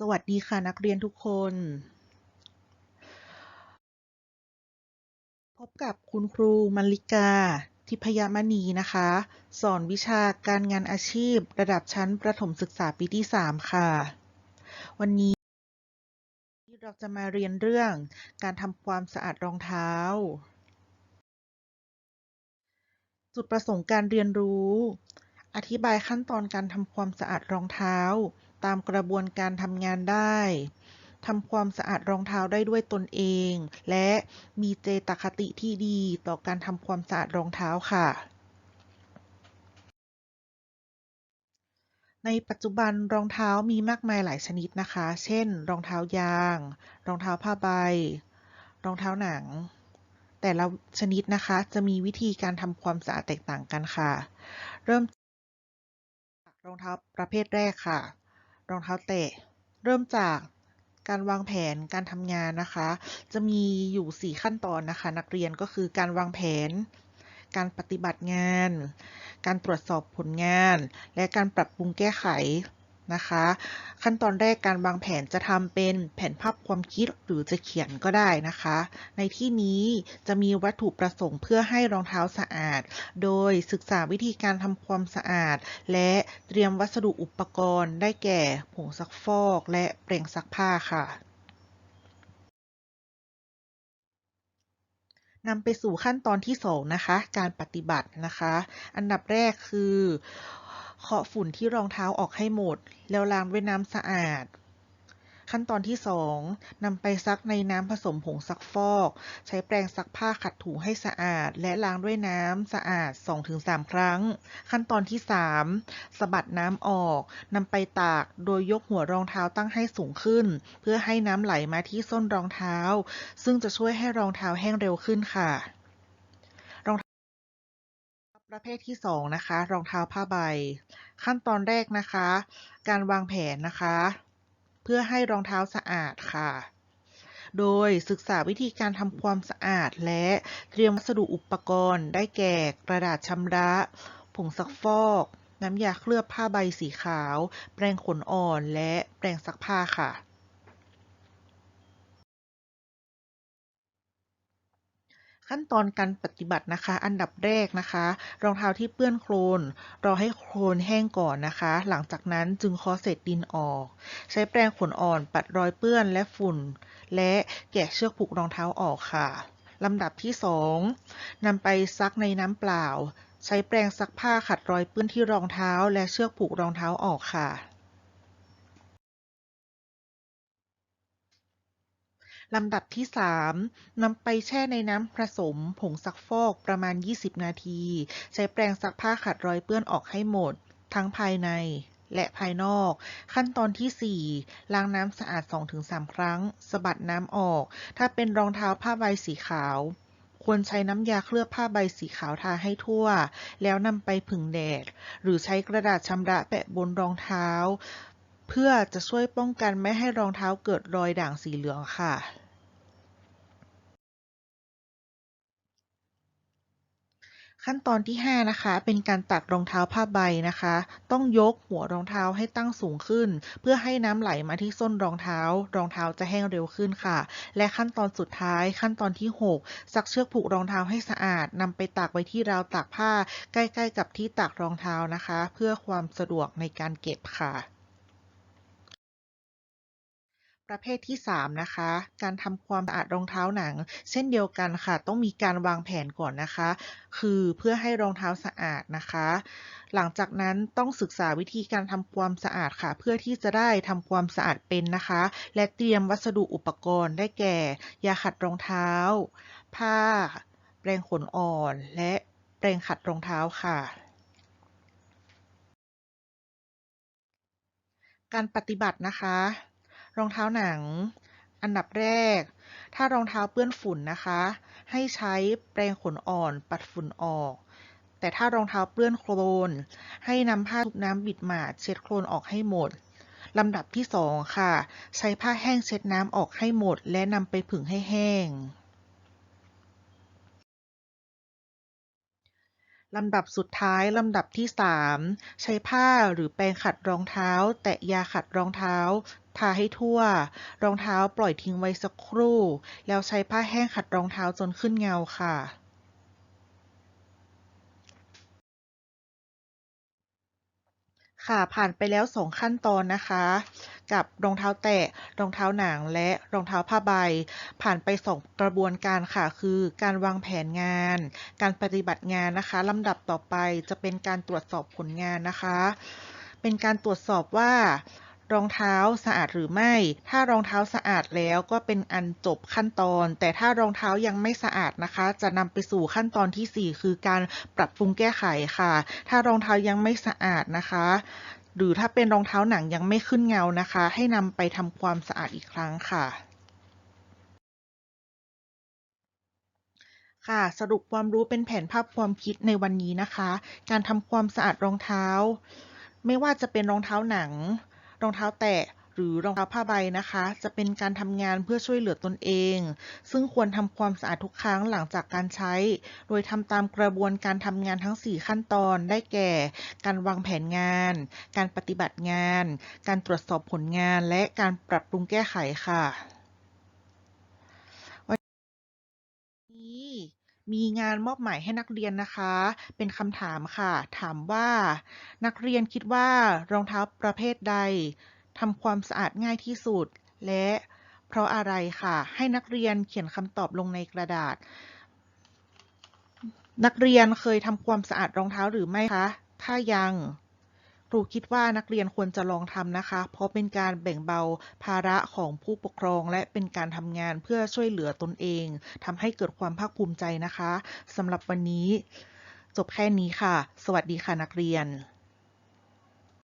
สวัสดีค่ะนักเรียนทุกคน พบกับคุณครูมัลลิกา ทิพยมณีนะคะ สอนวิชาการงานอาชีพ ระดับชั้นประถมศึกษาปีที่ 3 ค่ะ วันนี้เราจะมาเรียนเรื่องการทำความสะอาดรองเท้า จุดประสงค์การเรียนรู้ อธิบายขั้นตอนการทำความสะอาดรองเท้า ตามกระบวนการทำงานได้ทำความสะอาดรองเท้าได้ด้วยตนเอง และมีเจตคติที่ดีต่อการทำความสะอาดรองเท้าค่ะ ในปัจจุบันรองเท้ามีมากมายหลายชนิดนะคะ เช่น รองเท้ายาง รองเท้าผ้าใบ รองเท้าหนัง แต่ละชนิดนะคะจะมีวิธีการทำความสะอาดแตกต่างกันค่ะ เริ่มจากรองเท้าประเภทแรกค่ะ รองเท้าแตะ เริ่มจากการวางแผนการทำงานนะคะ จะมีอยู่ 4 ขั้นตอนนะคะ นักเรียนก็คือการวางแผน การปฏิบัติงาน การตรวจสอบผลงาน และการปรับปรุงแก้ไข นะคะ ขั้นตอนแรกการวางแผนจะทำเป็นแผนภาพความคิดหรือจะเขียนก็ได้นะคะ ในที่นี้จะมีวัตถุประสงค์เพื่อให้รองเท้าสะอาด โดยศึกษาวิธีการทำความสะอาด และเตรียมวัสดุอุปกรณ์ ได้แก่ผงซักฟอก และแปรงซักผ้าค่ะนำไปสู่ขั้นตอนที่ 2 นะคะ การปฏิบัตินะคะ อันดับแรกคือ เคาะฝุ่นที่รองเท้าออกให้หมด แล้วล้างด้วยน้ำสะอาด ขั้นตอนที่2นำไปซักในน้ำผสมผงซักฟอก ใช้แปรงซักผ้าขัดถูให้สะอาด และล้างด้วยน้ำสะอาด 2-3 ครั้ง ขั้นตอนที่ 3สะบัดน้ำออกนำไปตากโดยยกหัวรองเท้าตั้งให้สูงขึ้น เพื่อให้น้ำไหลมาที่ส้นรองเท้า ซึ่งจะช่วยให้รองเท้าแห้งเร็วขึ้นค่ะ ประเภทที่2นะคะ รองเท้าผ้าใบ ขั้นตอนแรกนะคะ การวางแผนนะคะ เพื่อให้รองเท้าสะอาดค่ะ โดยศึกษาวิธีการทำความสะอาดและเตรียมวัสดุอุปกรณ์ ได้แก่กระดาษชำระ ผงซักฟอก น้ำยาเคลือบผ้าใบสีขาว แปรงขนอ่อน และแปรงซักผ้าค่ะ ขั้นตอนการปฏิบัตินะคะ อันดับแรกนะคะ รองเท้าที่เปื้อนโคลนรอให้โคลนแห้งก่อนนะคะ หลังจากนั้นจึงเคาะเศษดินออก ใช้แปรงขนอ่อนปัดรอยเปื้อนและฝุ่น และแกะเชือกผูกรองเท้าออกค่ะลำดับที่ 2นำไปซักในน้ำเปล่า ใช้แปรงซักผ้าขัดรอยเปื้อนที่รองเท้า และเชือกผูกรองเท้าออกค่ะ ลำดับที่ 3นำไปแช่ในน้ำผสมผงซักฟอกประมาณ 20 นาที ใช้แปรงซักผ้าขัดรอยเปื้อนออกให้หมด ทั้งภายในและภายนอก ขั้นตอนที่ 4 ล้างน้ำสะอาด 2-3 ครั้งสะบัดน้ำออก ถ้าเป็นรองเท้าผ้าใบสีขาว ควรใช้น้ำยาเคลือบผ้าใบสีขาวทาให้ทั่ว แล้วนำไปผึ่งแดด หรือใช้กระดาษชำระแปะบนรองเท้า เพื่อจะช่วยป้องกันไม่ให้รองเท้าเกิดรอยด่างสีเหลืองค่ะ ขั้นตอนที่ 5 นะคะ เป็นการตัดรองเท้าผ้าใบนะคะ ต้องยกหัวรองเท้าให้ตั้งสูงขึ้น เพื่อให้น้ำไหลมาที่ส้นรองเท้า รองเท้าจะแห้งเร็วขึ้นค่ะ และขั้นตอนสุดท้าย ขั้นตอนที่ 6 ซักเชือกผูกรองเท้าให้สะอาดนำไปตากไว้ที่ราวตากผ้า ใกล้ ๆ กับที่ตากรองเท้านะคะ เพื่อความสะดวกในการเก็บค่ะ ประเภทที่ 3 นะคะ การทำความสะอาดรองเท้าหนัง เช่นเดียวกันค่ะ ต้องมีการวางแผนก่อนนะคะ คือเพื่อให้รองเท้าสะอาดนะคะ หลังจากนั้นต้องศึกษาวิธีการทำความสะอาดค่ะ เพื่อที่จะได้ทำความสะอาดเป็นนะคะ และเตรียมวัสดุอุปกรณ์ได้แก่ ยาขัดรองเท้า ผ้า แปรงขนอ่อน และแปรงขัดรองเท้าค่ะการปฏิบัตินะคะ รองเท้าหนัง อันดับแรก ถ้ารองเท้าเปื้อนฝุ่นนะคะ ให้ใช้แปรงขนอ่อนปัดฝุ่นออก แต่ถ้ารองเท้าเปื้อนโคลน ให้นำผ้าชุบน้ำบิดหมาดเช็ดโคลนออกให้หมดลำดับที่ 2 ค่ะ ใช้ผ้าแห้งเช็ดน้ำออกให้หมด และนำไปผึ่งให้แห้ง ลำดับสุดท้ายลำดับที่3ใช้ผ้าหรือแปรงขัดรองเท้า แตะยาขัดรองเท้า ทาให้ทั่ว รองเท้าปล่อยทิ้งไว้สักครู่ แล้วใช้ผ้าแห้งขัดรองเท้าจนขึ้นเงาค่ะ ค่ะผ่านไปแล้ว2ขั้นตอนนะคะ กับรองเท้าแตะ รองเท้าหนังและรองเท้าผ้าใบ ผ่านไป2กระบวนการค่ะ คือการวางแผนงาน การปฏิบัติงานนะคะลำดับต่อไปจะเป็นการตรวจสอบผลงานนะคะ เป็นการตรวจสอบว่ารองเท้าสะอาดหรือไม่ ถ้ารองเท้าสะอาดแล้วก็เป็นอันจบขั้นตอน แต่ถ้ารองเท้ายังไม่สะอาดนะคะ จะนำไปสู่ขั้นตอนทีสี่ 4 คือการปรับปรุงแก้ไขค่ะ ถ้ารองเท้ายังไม่สะอาดนะคะ หรือถ้าเป็นรองเท้าหนังยังไม่ขึ้นเงานะคะ ให้นำไปทำความสะอาดอีกครั้งค่ะ ค่ะ สรุปความรู้เป็นแผนภาพความคิดในวันนี้นะคะ การทำความสะอาดรองเท้า ไม่ว่าจะเป็นรองเท้าหนัง รองเท้าแตะ หรือรองเท้าผ้าใบนะคะ จะเป็นการทำงานเพื่อช่วยเหลือตนเอง ซึ่งควรทำความสะอาดทุกครั้งหลังจากการใช้ โดยทำตามกระบวนการทำงานทั้ง 4 ขั้นตอนได้แก่ การวางแผนงาน การปฏิบัติงาน การตรวจสอบผลงาน และการปรับปรุงแก้ไขค่ะวันนี้มีงานมอบหมายให้นักเรียนนะคะ เป็นคำถามค่ะ ถามว่า นักเรียนคิดว่ารองเท้าประเภทใด ทำความสะอาดง่ายที่สุด และเพราะอะไรค่ะ ให้นักเรียนเขียนคำตอบลงในกระดาษ นักเรียนเคยทำความสะอาดรองเท้าหรือไม่คะ ถ้ายังครูคิดว่านักเรียนควรจะลองทำนะคะ เพราะเป็นการแบ่งเบาภาระของผู้ปกครอง และเป็นการทำงานเพื่อช่วยเหลือตนเองทำให้เกิดความภาคภูมิใจนะคะสำหรับวันนี้ จบแค่นี้ค่ะ สวัสดีค่ะนักเรียน